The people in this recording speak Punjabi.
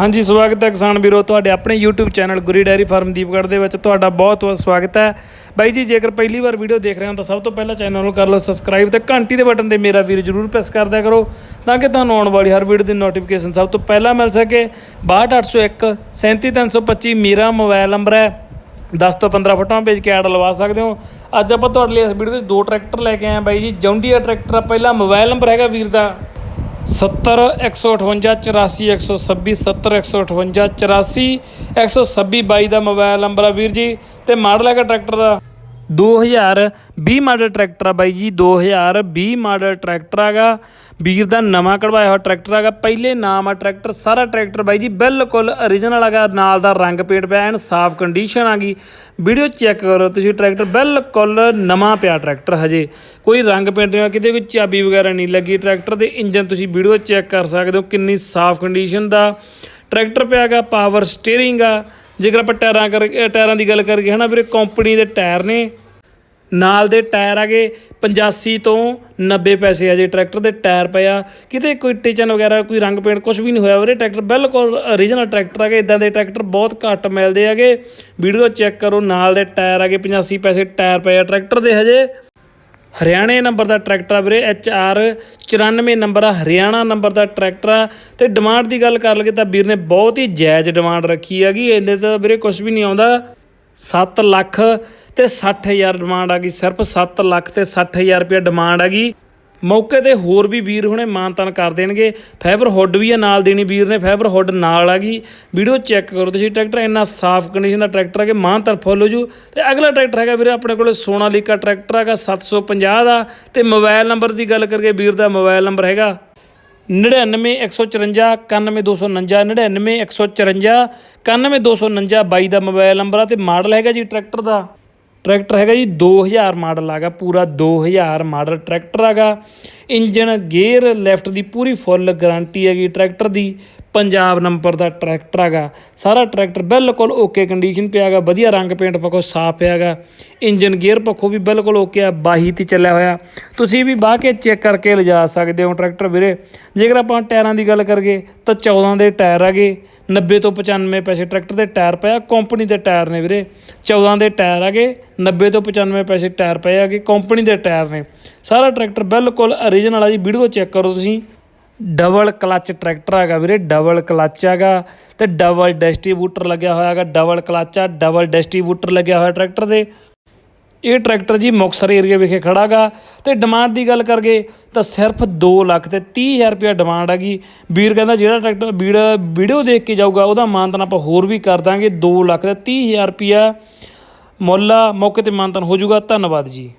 ਹਾਂਜੀ, ਸਵਾਗਤ ਹੈ ਕਿਸਾਨ ਵੀਰੋ ਤੁਹਾਡੇ ਆਪਣੇ YouTube channel Guri dairy farm Deepgarh ਦੇ ਵਿੱਚ। ਤੁਹਾਡਾ ਬਹੁਤ ਬਹੁਤ ਸਵਾਗਤ ਹੈ। ਬਾਈ ਜੀ, ਜੇਕਰ ਪਹਿਲੀ ਵਾਰ ਵੀਡੀਓ ਦੇਖ ਰਹੇ ਹੋ ਤਾਂ ਸਭ ਤੋਂ ਪਹਿਲਾਂ ਚੈਨਲ ਨੂੰ ਕਰ ਲਓ ਸਬਸਕ੍ਰਾਈਬ ਤੇ ਘੰਟੀ ਦੇ ਬਟਨ ਤੇ ਮੇਰਾ ਵੀਰ ਜਰੂਰ ਪ੍ਰੈਸ ਕਰ ਦਿਆ ਕਰੋ ਤਾਂ ਕਿ ਤੁਹਾਨੂੰ ਆਉਣ ਵਾਲੀ ਹਰ ਵੀਡੀਓ ਦੀ ਨੋਟੀਫਿਕੇਸ਼ਨ ਸਭ ਤੋਂ ਪਹਿਲਾਂ ਮਿਲ ਸਕੇ। 62801 37325 ਮੇਰਾ ਮੋਬਾਈਲ ਨੰਬਰ ਹੈ। 10 ਤੋਂ 15 ਫੋਟੋਆਂ ਭੇਜ ਕੇ ਐਡ ਲਵਾ ਸਕਦੇ ਹੋ। ਅੱਜ ਆਪਾਂ ਤੁਹਾਡੇ ਲਈ ਇਸ ਵੀਡੀਓ ਵਿੱਚ ਦੋ ਟਰੈਕਟਰ ਲੈ ਕੇ ਆਏ ਹਾਂ ਬਾਈ ਜੀ। ਜੌਂਡੀਆ ਟਰੈਕਟਰ ਆ, ਪਹਿਲਾ ਮੋਬਾਈਲ ਨੰਬਰ ਹੈਗਾ ਵੀਰ ਦਾ। 70 158 84 126 70 158 84 126 22 ਦਾ ਮੋਬਾਈਲ ਨੰਬਰ ਆ ਵੀਰ ਜੀ, ਤੇ ਮਾਡਲ ਹੈਗਾ ਟਰੈਕਟਰ ਦਾ। 2020 ਮਾਡਲ ਟਰੈਕਟਰ ਆ ਬਾਈ ਜੀ 2020 ਮਾਡਲ ਟਰੈਕਟਰ ਹੈਗਾ ਵੀਰ ਦਾ ਨਵਾਂ ਕਢਵਾਇਆ ਹੋਇਆ ਟਰੈਕਟਰ ਹੈਗਾ ਪਹਿਲੇ ਨਾਮ ਆ ਟਰੈਕਟਰ, ਸਾਰਾ ਟਰੈਕਟਰ ਬਾਈ ਜੀ ਬਿਲਕੁਲ origignal ਹੈਗਾ ਨਾਲ ਦਾ ਰੰਗ ਪੇਟ ਪਿਆ, ਐਨ ਸਾਫ਼ ਕੰਡੀਸ਼ਨ ਆ ਗਈ ਵੀਡੀਓ ਚੈੱਕ ਕਰੋ ਤੁਸੀਂ, ਟਰੈਕਟਰ ਬਿਲਕੁਲ ਨਵਾਂ ਪਿਆ ਟਰੈਕਟਰ ਹਜੇ। ਕੋਈ ਰੰਗ ਪੇਟ ਨਹੀਂ ਹੋਇਆ ਕਿਤੇ ਕੋਈ ਚਾਬੀ ਵਗੈਰਾ ਨਹੀਂ ਲੱਗੀ ਟਰੈਕਟਰ ਦੇ, ਇੰਜਨ ਤੁਸੀਂ ਵੀਡੀਓ ਚੈੱਕ ਕਰ ਸਕਦੇ ਹੋ ਕਿੰਨੀ ਸਾਫ਼ ਕੰਡੀਸ਼ਨ ਦਾ। ਟਰੈਕਟਰ ਪਿਆ ਹੈਗਾ ਪਾਵਰ ਸਟੀਅਰਿੰਗ ਆ। ਜੇਕਰ ਆਪਾਂ ਟਾਇਰਾਂ ਕਰ ਟਾਇਰਾਂ ਦੀ ਗੱਲ ਕਰੀਏ, ਹਨਾ ਵੀਰੇ, ਕੰਪਨੀ ਦੇ ਟਾਇਰ ਨੇ। ਨਾਲ ਦੇ ਟਾਇਰ ਆਗੇ 85 ਤੋਂ 90 ਪੈਸੇ ਆ ਜੇ ਟਰੈਕਟਰ ਦੇ ਟਾਇਰ ਪਿਆ ਕਿਤੇ ਕੋਈ ਟਿਚਨ ਵਗੈਰਾ, ਕੋਈ ਰੰਗ ਪੇਂਟ ਕੁਝ ਵੀ ਨਹੀਂ ਹੋਇਆ ਵੀਰੇ। ਟਰੈਕਟਰ ਬਿਲਕੁਲ origignal ਟਰੈਕਟਰ ਆਗੇ ਇਦਾਂ ਦੇ ਟਰੈਕਟਰ ਬਹੁਤ ਘੱਟ ਮਿਲਦੇ ਹੈਗੇ ਵੀਡੀਓ ਚੈੱਕ ਕਰੋ, ਨਾਲ ਦੇ ਟਾਇਰ ਆਗੇ 85 ਪੈਸੇ ਟਾਇਰ ਪਏ ਆ ਟਰੈਕਟਰ ਦੇ ਹਜੇ। ਹਰਿਆਣੇ ਨੰਬਰ ਦਾ ਟਰੈਕਟਰ ਆ ਵੀਰੇ, ਐਚ ਆਰ 94 ਨੰਬਰ ਆ। ਹਰਿਆਣਾ ਨੰਬਰ ਦਾ ਟਰੈਕਟਰ ਆ। ਤੇ ਡਿਮਾਂਡ ਦੀ ਗੱਲ ਕਰ ਲਈਏ ਤਾਂ ਵੀਰ ਨੇ ਬਹੁਤ ਹੀ ਜਾਇਜ਼ ਡਿਮਾਂਡ ਰੱਖੀ ਹੈਗੀ ਇਹਦੇ ਤਾਂ ਵੀਰੇ ਕੁਝ ਵੀ ਨਹੀਂ ਆਉਂਦਾ। 7 ਲੱਖ ਤੇ 60000 ਡਿਮਾਂਡ ਆ ਗਈ। ਸਿਰਫ 7 ਲੱਖ ਤੇ 60000 ਰੁਪਏ ਡਿਮਾਂਡ ਆ ਗਈ। ਮੌਕੇ ਤੇ ਹੋਰ ਵੀ ਵੀਰ ਹੁਣੇ ਮਾਨਤਨ ਕਰ ਦੇਣਗੇ। ਫਾਈਬਰ ਹੁੱਡ ਵੀ ਆ, ਨਾਲ ਦੇਣੀ ਵੀਰ ਨੇ। ਫਾਈਬਰ ਹੁੱਡ ਨਾਲ ਆ ਗਈ। ਵੀਡੀਓ ਚੈੱਕ ਕਰੋ ਤੁਸੀਂ। ਟਰੈਕਟਰ ਇੰਨਾ ਸਾਫ਼ ਕੰਡੀਸ਼ਨ ਦਾ ਟਰੈਕਟਰ ਹੈ ਕਿ ਮਾਨਤਨ ਫੁੱਲ ਜੂ। ਤੇ ਅਗਲਾ ਟਰੈਕਟਰ ਹੈਗਾ ਵੀਰੇ ਆਪਣੇ ਕੋਲੇ ਸੋਨਾਲੀਕਾ ਟਰੈਕਟਰ ਹੈਗਾ 750 ਦਾ। ਤੇ ਮੋਬਾਈਲ ਨੰਬਰ ਦੀ ਗੱਲ ਕਰਕੇ ਵੀਰ ਦਾ ਮੋਬਾਈਲ ਨੰਬਰ ਹੈਗਾ 99154 91249 99154 91249 ਬਾਈ ਦਾ ਮੋਬਾਈਲ ਨੰਬਰ ਆ ਤੇ ਮਾਡਲ ਹੈਗਾ ਜੀ ਟਰੈਕਟਰ ਦਾ। ਟਰੈਕਟਰ ਹੈਗਾ ਜੀ 2000 ਮਾਡਲ ਆਗਾ, ਪੂਰਾ 2000 ਮਾਡਲ ਟਰੈਕਟਰ ਆਗਾ। ਇੰਜਨ ਗੇਅਰ ਲੈਫਟ ਦੀ ਪੂਰੀ ਫੁੱਲ ਗਾਰੰਟੀ ਹੈਗੀ ਟਰੈਕਟਰ ਦੀ। ਪੰਜਾਬ ਨੰਬਰ ਦਾ ਟਰੈਕਟਰ ਹੈਗਾ। ਸਾਰਾ ਟਰੈਕਟਰ ਬਿਲਕੁਲ ਓਕੇ ਕੰਡੀਸ਼ਨ ਪਿਆ ਹੈਗਾ, ਵਧੀਆ ਰੰਗ ਪੇਂਟ ਪੱਖੋਂ ਸਾਫ਼ ਪਿਆ ਹੈਗਾ। ਇੰਜਨ ਗੇਅਰ ਪੱਖੋਂ ਵੀ ਬਿਲਕੁਲ ਓਕੇ ਆ, ਬਾਹੀ ਤੇ ਚੱਲਿਆ ਹੋਇਆ। ਤੁਸੀਂ ਵੀ ਬਾਹ ਕੇ ਚੈੱਕ ਕਰਕੇ ਲਿਜਾ ਸਕਦੇ ਹੋ ਟਰੈਕਟਰ ਵੀਰੇ। ਜੇਕਰ ਆਪਾਂ ਟਾਇਰਾਂ ਦੀ ਗੱਲ ਕਰੀਏ, ਤਾਂ 14 ਦੇ ਟਾਇਰ ਹੈਗੇ 90 ਤੋਂ 95 ਪੈਸੇ ਟਰੈਕਟਰ ਦੇ ਟਾਇਰ ਪਿਆ ਕੰਪਨੀ ਦੇ ਟਾਇਰ ਨੇ ਵੀਰੇ। 14 ਦੇ ਟਾਇਰ ਹੈਗੇ 90 ਤੋਂ 95 ਪੈਸੇ ਟਾਇਰ ਪਏ ਹੈਗੇ ਕੰਪਨੀ ਦੇ ਟਾਇਰ ਨੇ। ਸਾਰਾ ਟਰੈਕਟਰ ਬਿਲਕੁਲ ਓਰੀਜਨਲ ਆ ਜੀ, ਵੀਡੀਓ ਚੈੱਕ ਕਰੋ ਤੁਸੀਂ। ਡਬਲ ਕਲੱਚ ਟਰੈਕਟਰ ਹੈਗਾ ਵੀਰੇ, ਡਬਲ ਕਲੱਚ ਹੈਗਾ ਤੇ ਡਬਲ ਡਿਸਟ੍ਰੀਬਿਊਟਰ ਲੱਗਿਆ ਹੋਇਆ ਹੈਗਾ, ਡਬਲ ਕਲੱਚ ਆ, ਡਬਲ ਡਿਸਟ੍ਰੀਬਿਊਟਰ ਲੱਗਿਆ ਹੋਇਆ ਟਰੈਕਟਰ ਦੇ। ਇਹ ਟਰੈਕਟਰ ਜੀ ਮੁਕਤਸਰ ਏਰੀਆ ਵਿਖੇ ਖੜਾਗਾ ਤੇ ਡਿਮਾਂਡ ਦੀ ਗੱਲ ਕਰਗੇ ਤਾਂ ਸਿਰਫ 2 ਲੱਖ ਤੇ 30000 ਰੁਪਏ ਡਿਮਾਂਡ ਹੈਗੀ। ਵੀਰ ਕਹਿੰਦਾ ਜਿਹੜਾ ਟਰੈਕਟਰ ਵੀਡ- ਵੀਡੀਓ ਦੇਖ ਕੇ ਜਾਊਗਾ, ਉਹਦਾ ਮਾਨਤਨ ਆਪਾਂ ਹੋਰ ਵੀ ਕਰ ਦਾਂਗੇ। 2 ਲੱਖ ਤੇ 30000 ਰੁਪਿਆ ਮੁੱਲ ਆ, ਮੌਕੇ ਤੇ ਮਾਨਤਨ ਹੋ ਜਾਊਗਾ। ਧੰਨਵਾਦ ਜੀ।